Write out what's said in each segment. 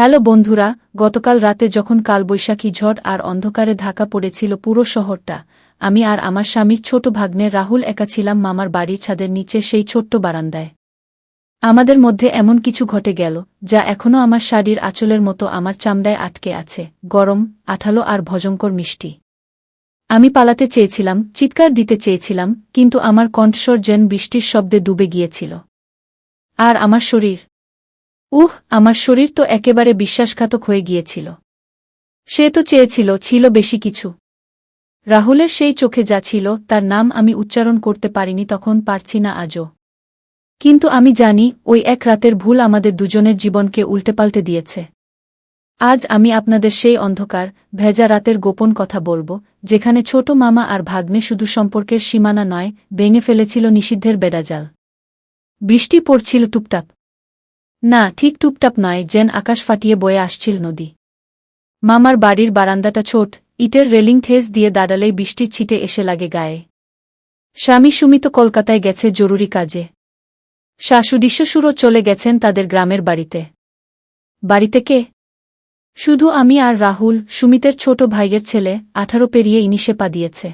Hello বন্ধুরা, গতকাল রাতে যখন কালবৈশাখী ঝড় আর অন্ধকারে ঢাকা পড়েছিল পুরো শহরটা, আমি আর আমার স্বামীর ছোট ভাগ্নে রাহুল একা ছিলাম মামার বাড়ির ছাদের নিচে সেই ছোট্ট বারান্দায়। আমাদের মধ্যে এমন কিছু ঘটে গেল, যা এখনও আমার শাড়ির আঁচলের মতো আমার চামড়ায় আটকে আছে, গরম, আঠালো আর ভজঙ্কর মিষ্টি। আমি পালাতে চেয়েছিলাম, চিৎকার দিতে চেয়েছিলাম, কিন্তু আমার কণ্ঠস্বর যেন বৃষ্টির শব্দে ডুবে গিয়েছিল। আর আমার শরীর উহ, আমার শরীর তো একেবারে বিশ্বাসঘাতক হয়ে গিয়েছিল। সে তো চেয়েছিল, ছিল বেশি কিছু। রাহুলের সেই চোখে যা ছিল, তার নাম আমি উচ্চারণ করতে পারিনি, তখন পারছি না আজও। কিন্তু আমি জানি, ওই এক রাতের ভুল আমাদের দুজনের জীবনকে উল্টেপাল্টে দিয়েছে। আজ আমি আপনাদের সেই অন্ধকার, ভেজা রাতের গোপন কথা বলব, যেখানে ছোট মামা আর ভাগ্নে শুধু সম্পর্কের সীমানা নয়, ভেঙে ফেলেছিল নিষিদ্ধের বেড়াজাল। বৃষ্টি পড়ছিল টুপটাপ। না, ঠিক টুপটাপ নয়, যেন আকাশ ফাটিয়ে বয়ে আসছিল নদী। মামার বাড়ির বারান্দাটা ছোট, ইটের রেলিং ঠেস দিয়ে দাঁড়ালেই বৃষ্টির ছিটে এসে লাগে গায়ে। স্বামী সুমিত কলকাতায় গেছে জরুরি কাজে। শাশুডিশ্বশুরও চলে গেছেন তাদের গ্রামের বাড়িতে। বাড়িতে কে? শুধু আমি আর রাহুল, সুমিতের ছোট ভাইয়ের ছেলে, আঠারো পেরিয়ে ইনিশে পা দিয়েছে।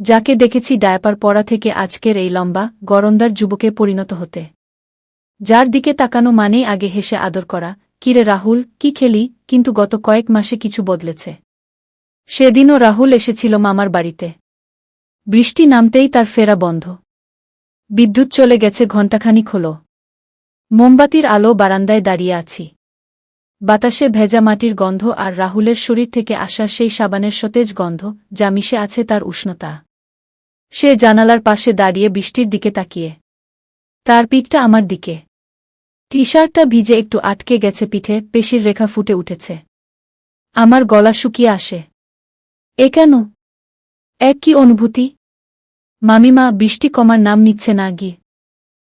যাকে দেখেছি ডায়াপার পড়া থেকে আজকের এই লম্বা, গরন্দার যুবকে পরিণত হতে। যার দিকে তাকানো মানেই আগে হেসে আদর করা, কিরে রাহুল, কি খেলি, কিন্তু গত কয়েক মাসে কিছু বদলেছে। সেদিনও রাহুল এসেছিল মামার বাড়িতে। বৃষ্টি নামতেই তার ফেরা বন্ধ। বিদ্যুৎ চলে গেছে ঘণ্টাখানিক হল। মোমবাতির আলো বারান্দায় দাঁড়িয়ে আছি। বাতাসে ভেজা মাটির গন্ধ আর রাহুলের শরীর থেকে আসা সেই সাবানের সতেজ গন্ধ, যা মিশে আছে তার উষ্ণতা। সে জানালার পাশে দাঁড়িয়ে বৃষ্টির দিকে তাকিয়ে। তার পিঠটা আমার দিকে। টি শার্টটা ভিজে একটু আটকে গেছে পিঠে, পেশির রেখা ফুটে উঠেছে। আমার গলা শুকিয়ে আসে। এ কেন? এক কি অনুভূতি? মামিমা, বৃষ্টি কমার নাম নিচ্ছে না গিয়ে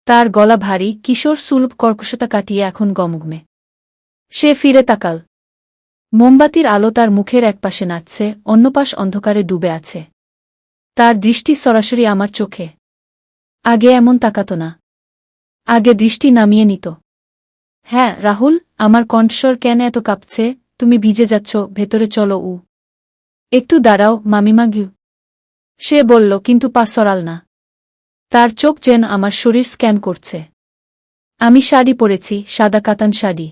তার গলা ভারী, কিশোর সুলভ কর্কশতা কাটিয়ে এখন গমগমে। সে ফিরে তাকাল। মোমবাতির আলো তার মুখের একপাশে নাচছে, অন্য পাশ অন্ধকারে ডুবে আছে। তার দৃষ্টি সরাসরি আমার চোখে। আগে এমন তাকাত না। আগে দৃষ্টি নামিয়ে নিত। হ্যাঁ রাহুল, আমার কণ্ঠস্বর কেন এত কাঁপছে? তুমি ভিজে যাচ্ছ, ভেতরে চলো উ। একটু দাঁড়াও, মামিমা গিউ। সে বলল, কিন্তু পা সরাল না। তার চোখ যেন আমার শরীর স্ক্যান করছে। আমি শাড়ি পরেছি, সাদা কাতান শাড়ি।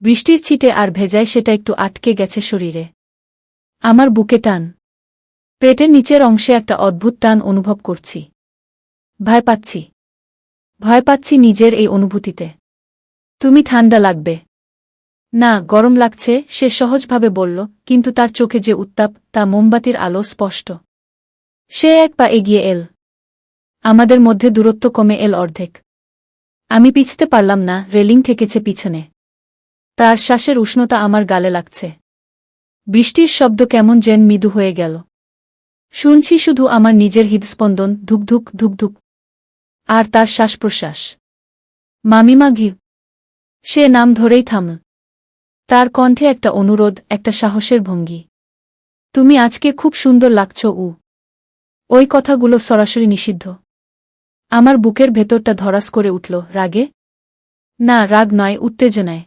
বৃষ্টির ছিটে আর ভেজায় সেটা একটু আটকে গেছে শরীরে। আমার বুকে টান। পেটের নিচের অংশে একটা অদ্ভুত টান অনুভব করছি। ভয় পাচ্ছি। ভয় পাচ্ছি নিজের এই অনুভূতিতে। তুমি ঠান্ডা লাগবে। না, গরম লাগছে, সে সহজভাবে বলল, কিন্তু তার চোখে যে উত্তাপ, তা মোমবাতির আলো স্পষ্ট। সে এক পা এগিয়ে এল। আমাদের মধ্যে দূরত্ব কমে এল অর্ধেক। আমি পিছতে পারলাম না, রেলিং ঠেকেছে পিছনে। তার শ্বাসের উষ্ণতা আমার গালে লাগছে। বৃষ্টির শব্দ কেমন যেন মৃদু হয়ে গেল। শুনছি শুধু আমার নিজের হৃদস্পন্দন ধুকধুক ধুকধুক। আর তার শ্বাস প্রশ্বাস মামিমা ঘি সে নাম ধরেই থামল তার কণ্ঠে একটা অনুরোধ, একটা সাহসের ভঙ্গি। তুমি আজকে খুব সুন্দর লাগছ, উ। ওই কথাগুলো সরাসরি নিষিদ্ধ। আমার বুকের ভেতরটা ধরাস করে উঠল, রাগে। না, রাগ নয়, উত্তেজনায়।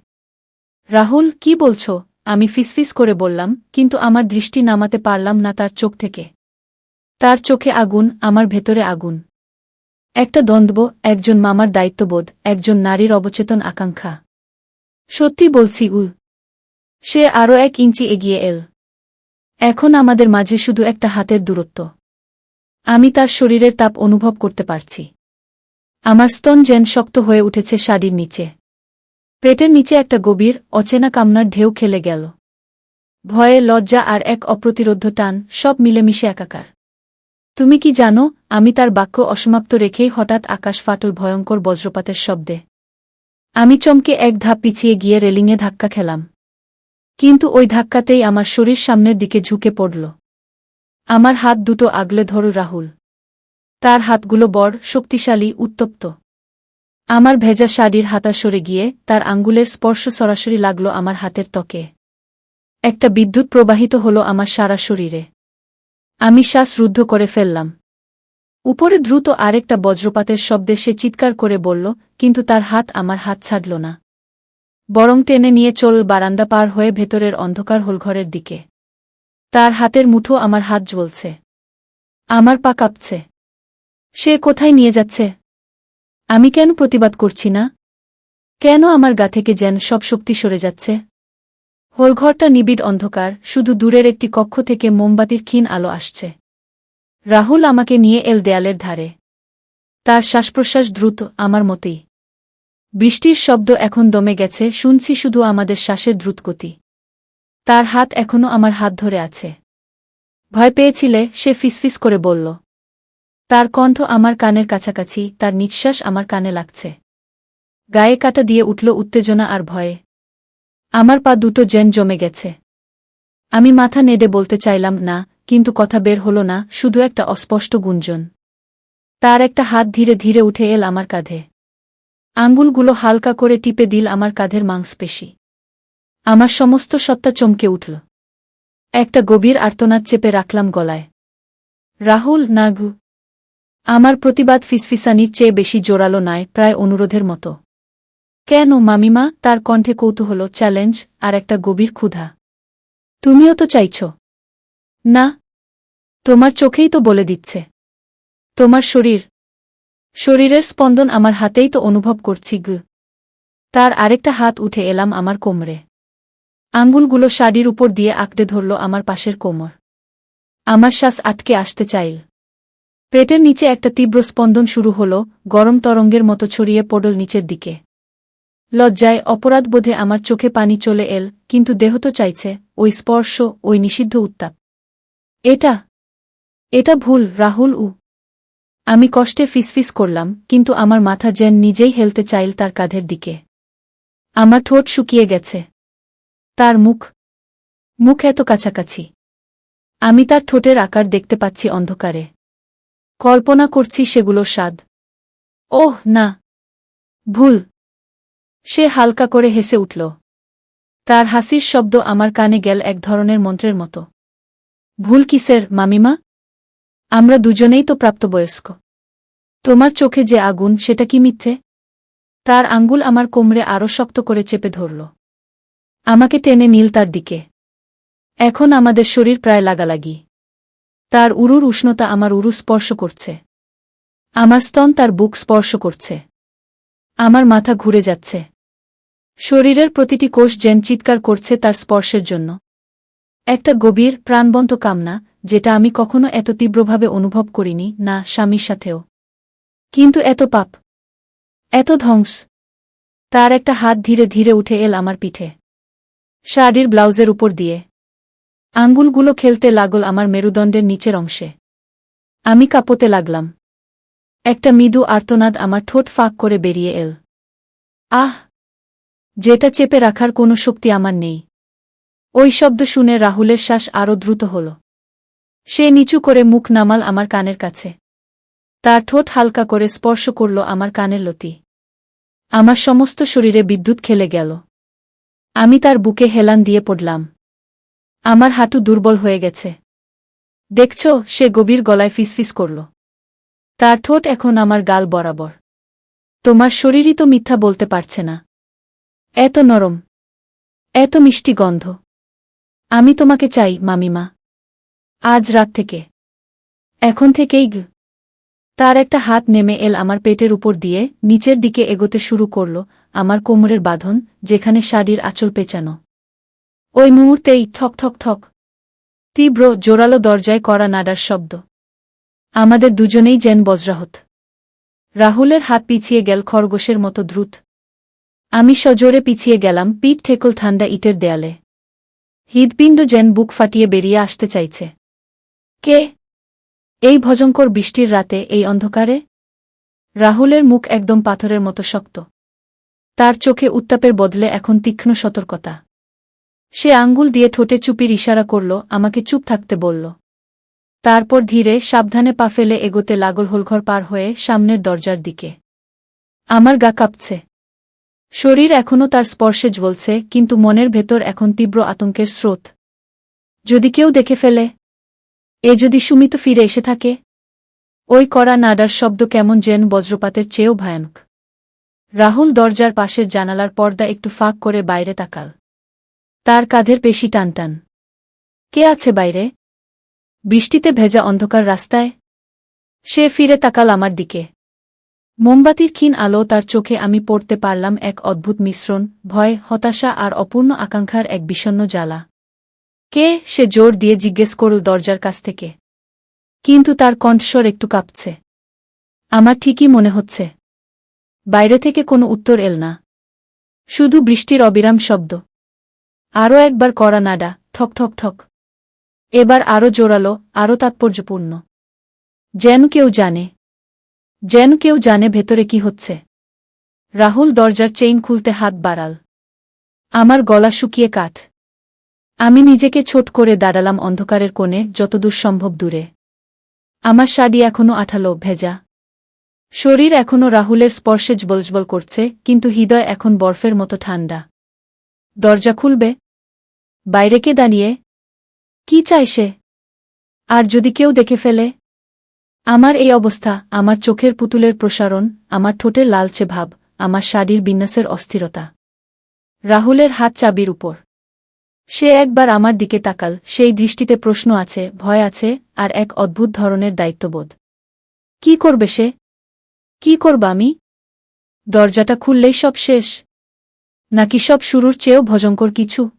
রাহুল, কি বলছ? আমি ফিসফিস করে বললাম, কিন্তু আমার দৃষ্টি নামাতে পারলাম না তার চোখ থেকে। তার চোখে আগুন, আমার ভেতরে আগুন। একটা দ্বন্দ্ব, একজন মামার দায়িত্ববোধ, একজন নারীর অবচেতন আকাঙ্ক্ষা। সত্যি বলছি উ সে আরও এক ইঞ্চি এগিয়ে এল। এখন আমাদের মাঝে শুধু একটা হাতের দূরত্ব। আমি তার শরীরের তাপ অনুভব করতে পারছি। আমার স্তন যেন শক্ত হয়ে উঠেছে শাড়ির নিচে। পেটের নিচে একটা গভীর, অচেনা কামনার ঢেউ খেলে গেল। ভয়ে লজ্জা আর এক অপ্রতিরোধ্য টান সব মিলেমিশে একাকার। তুমি কি জানো, আমি তার বাক্য অসমাপ্ত রেখেই হঠাৎ আকাশ ফাটল ভয়ঙ্কর বজ্রপাতের শব্দে। আমি চমকে এক ধাপ পিছিয়ে গিয়ে রেলিংয়ে ধাক্কা খেলাম। কিন্তু ওই ধাক্কাতেই আমার শরীর সামনের দিকে ঝুঁকে পড়ল। আমার হাত দুটো আগলে ধরল রাহুল। তার হাতগুলো বড়, শক্তিশালী, উত্তপ্ত। আমার ভেজা শাড়ির হাতা সরে গিয়ে তার আঙ্গুলের স্পর্শ সরাসরি লাগল আমার হাতের ত্বকে। একটা বিদ্যুৎ প্রবাহিত হল আমার সারা শরীরে। আমি শ্বাস রুদ্ধ করে ফেললাম। উপরে দ্রুত আরেকটা বজ্রপাতের শব্দে সে চিৎকার করে বলল, কিন্তু তার হাত আমার হাত ছাড়ল না। বরং টেনে নিয়ে চল বারান্দা পার হয়ে ভেতরের অন্ধকার হোলঘরের দিকে। তার হাতের মুঠো আমার হাত জ্বলছে। আমার পা কাঁপছে। সে কোথায় নিয়ে যাচ্ছে? আমি কেন প্রতিবাদ করছি না? কেন আমার গা থেকে যেন সব শক্তি সরে যাচ্ছে? হোলঘরটা নিবিড় অন্ধকার, শুধু দূরের একটি কক্ষ থেকে মোমবাতির ক্ষীণ আলো আসছে। রাহুল আমাকে নিয়ে এল দেয়ালের ধারে। তার শ্বাসপ্রশ্বাস দ্রুত, আমার মতেই। বৃষ্টির শব্দ এখন দমে গেছে, শুনছি শুধু আমাদের শ্বাসের দ্রুতগতি। তার হাত এখনও আমার হাত ধরে আছে। ভয় পেয়েছিলে, সে ফিসফিস করে বলল। তার কণ্ঠ আমার কানের কাছাকাছি, তার নিঃশ্বাস আমার কানে লাগছে। গায়ে কাটা দিয়ে উঠল উত্তেজনা আর ভয়ে। আমার পা দুটো জেন জমে গেছে। আমি মাথা নেড়ে বলতে চাইলাম, না, কিন্তু কথা বের হল না, শুধু একটা অস্পষ্ট গুঞ্জন। তার একটা হাত ধীরে ধীরে উঠে এল আমার কাঁধে। আঙ্গুলগুলো হালকা করে টিপে দিল আমার কাঁধের মাংসপেশি। আমার সমস্ত সত্তা চমকে উঠল। একটা গভীর আর্তনাদ চেপে রাখলাম গলায়। রাহুল নাগু আমার প্রতিবাদ ফিসফিসানির চেয়ে বেশি জোরালো নয়, প্রায় অনুরোধের মতো। কেন মামিমা তার কণ্ঠে কৌতূহল, চ্যালেঞ্জ আর একটা গভীর ক্ষুধা? তুমিও তো চাইছ। না, তোমার চোখেই তো বলে দিচ্ছে। তোমার শরীর। শরীরের স্পন্দন আমার হাতেই তো অনুভব করছি, গু। তার আরেকটা হাত উঠে এলাম আমার কোমরে। আঙ্গুলগুলো শাড়ির উপর দিয়ে আঁকড়ে ধরল আমার পাশের কোমর। আমার শ্বাস আটকে আসতে চাইল। পেটের নিচে একটা তীব্র স্পন্দন শুরু হল, গরম তরঙ্গের মতো ছড়িয়ে পড়ল নিচের দিকে। লজ্জায় অপরাধবোধে আমার চোখে পানি চলে এল, কিন্তু দেহ তো চাইছে, ওই স্পর্শ, ওই নিষিদ্ধ উত্তাপ। এটা এটা ভুল, রাহুল উ। আমি কষ্টে ফিসফিস করলাম, কিন্তু আমার মাথা যেন নিজেই হেলতে চাইল তার কাঁধের দিকে। আমার ঠোঁট শুকিয়ে গেছে। তার মুখ মুখ এত কাছাকাছি। আমি তার ঠোঁটের আকার দেখতে পাচ্ছি অন্ধকারে। কল্পনা করছি সেগুলোর স্বাদ। ওহ, না। ভুল। সে হালকা করে হেসে উঠল। তার হাসির শব্দ আমার কানে গেল এক ধরনের মন্ত্রের মতো। ভুল কিসের মামিমা? আমরা দুজনেই তো প্রাপ্তবয়স্ক। তোমার চোখে যে আগুন, সেটা কি মিথ্যে? তার আঙ্গুল আমার কোমরে আরও শক্ত করে চেপে ধরল। আমাকে টেনে নীল তার দিকে। এখন আমাদের শরীর প্রায় লাগালাগি। তার উরুর উষ্ণতা আমার উরু স্পর্শ করছে। আমার স্তন তার বুক স্পর্শ করছে। আমার মাথা ঘুরে যাচ্ছে। শরীরের প্রতিটি কোষ যেন চিৎকার করছে তার স্পর্শের জন্য। একটা গভীর, প্রাণবন্ত কামনা, যেটা আমি কখনো এত তীব্রভাবে অনুভব করিনি, না, স্বামীর সাথেও। কিন্তু এত পাপ, এত ধ্বংস, তার একটা হাত ধীরে ধীরে উঠে এল আমার পিঠে। শাড়ির ব্লাউজের উপর দিয়ে। আঙ্গুলগুলো খেলতে লাগল আমার মেরুদণ্ডের নিচের অংশে। আমি কাঁপতে লাগলাম। একটা মৃদু আর্তনাদ আমার ঠোঁট ফাঁক করে বেরিয়ে এল। আহ! যেটা চেপে রাখার কোনো শক্তি আমার নেই। ওই শব্দ শুনে রাহুলের শ্বাস আরও দ্রুত হল। সে নিচু করে মুখ নামাল আমার কানের কাছে। তার ঠোঁট হালকা করে স্পর্শ করল আমার কানের লতি। আমার সমস্ত শরীরে বিদ্যুৎ খেলে গেল। আমি তার বুকে হেলান দিয়ে পড়লাম। আমার হাঁটু দুর্বল হয়ে গেছে। দেখছ, সে গভীর গলায় ফিসফিস করল। তার ঠোঁট এখন আমার গাল বরাবর। তোমার শরীরই তো মিথ্যা বলতে পারছে না। এত নরম। এত মিষ্টি গন্ধ। আমি তোমাকে চাই, মামিমা। আজ রাত থেকে। এখন থেকেই গ তার একটা হাত নেমে এল আমার পেটের উপর দিয়ে, নিচের দিকে এগোতে শুরু করল আমার কোমরের বাঁধন, যেখানে শাড়ির আঁচল পেঁচানো। ওই মুহূর্তেই ঠক ঠক ঠক। তীব্র, জোরালো দরজায় করা নাডার শব্দ। আমাদের দুজনেই যেন বজ্রাহত। রাহুলের হাত পিছিয়ে গেল খরগোশের মতো দ্রুত। আমি সজোরে পিছিয়ে গেলাম, পিঠ ঠেকল ঠান্ডা ইটের দেয়ালে। হৃদপিণ্ড যেন বুক ফাটিয়ে বেরিয়ে আসতে চাইছে। কে? এই ভজঙ্কর বৃষ্টির রাতে এই অন্ধকারে? রাহুলের মুখ একদম পাথরের মতো শক্ত। তার চোখে উত্তাপের বদলে এখন তীক্ষ্ণ সতর্কতা। সে আঙ্গুল দিয়ে ঠোঁটে চুপির ইশারা করল, আমাকে চুপ থাকতে বলল। তারপর ধীরে সাবধানে পা ফেলে এগোতে লাগল হোলঘর পার হয়ে সামনের দরজার দিকে। আমার গা কাঁপছে। শরীর এখনও তার স্পর্শে জ্বলছে, কিন্তু মনের ভেতর এখন তীব্র আতঙ্কের স্রোত। যদি কেউ দেখে ফেলে? এ যদি সুমিত ফিরে এসে থাকে? ওই করা নাডার শব্দ কেমন যেন বজ্রপাতের চেয়েও ভয়ানক। রাহুল দরজার পাশের জানালার পর্দা একটু ফাঁক করে বাইরে তাকাল। তার কাঁধের পেশি টানটান কে আছে বাইরে? বৃষ্টিতে ভেজা অন্ধকার রাস্তায়? সে ফিরে তাকাল আমার দিকে। মোমবাতির ক্ষীণ আলো তার চোখে আমি পড়তে পারলাম এক অদ্ভুত মিশ্রণ, ভয়, হতাশা আর অপূর্ণ আকাঙ্ক্ষার এক বিষণ্ন জ্বালা। কে সে জোর দিয়ে জিজ্ঞেস করল দরজার কাছ থেকে। কিন্তু তার কণ্ঠস্বর একটু কাঁপছে। আমার ঠিকই মনে হচ্ছে। বাইরে থেকে কোনো উত্তর এল না। শুধু বৃষ্টির অবিরাম শব্দ। আরও একবার কড়া নাডা, ঠক ঠক ঠক। এবার আরও জোরালো, আরও তাৎপর্যপূর্ণ। যেন কেউ জানে। যেন কেউ জানে ভেতরে কি হচ্ছে। রাহুল দরজার চেইন খুলতে হাত বাড়াল। আমার গলা শুকিয়ে কাঠ। আমি নিজেকে ছোট করে দাঁড়ালাম অন্ধকারের কোণে, যতদূর সম্ভব দূরে। আমার শাড়ি এখনও আঠালো, ভেজা। শরীর এখনও রাহুলের স্পর্শে জবলজবল করছে, কিন্তু হৃদয় এখন বরফের মতো ঠান্ডা। দরজা খুলবে? বাইরেকে দাঁড়িয়ে? কি চায় সে? আর যদি কেউ দেখে ফেলে? আমার এই অবস্থা, আমার চোখের পুতুলের প্রসারণ, আমার ঠোঁটের লালচে ভাব, আমার শাড়ির বিন্যাসের অস্থিরতা। রাহুলের হাত চাবির উপর। সে একবার আমার দিকে তাকাল, সেই দৃষ্টিতে প্রশ্ন আছে, ভয় আছে, আর এক অদ্ভুত ধরনের দায়িত্ববোধ। কি করবে সে? কি করব আমি? দরজাটা খুললেই সব শেষ? নাকি সব শুরুর চেয়েও ভজঙ্কর কিছু?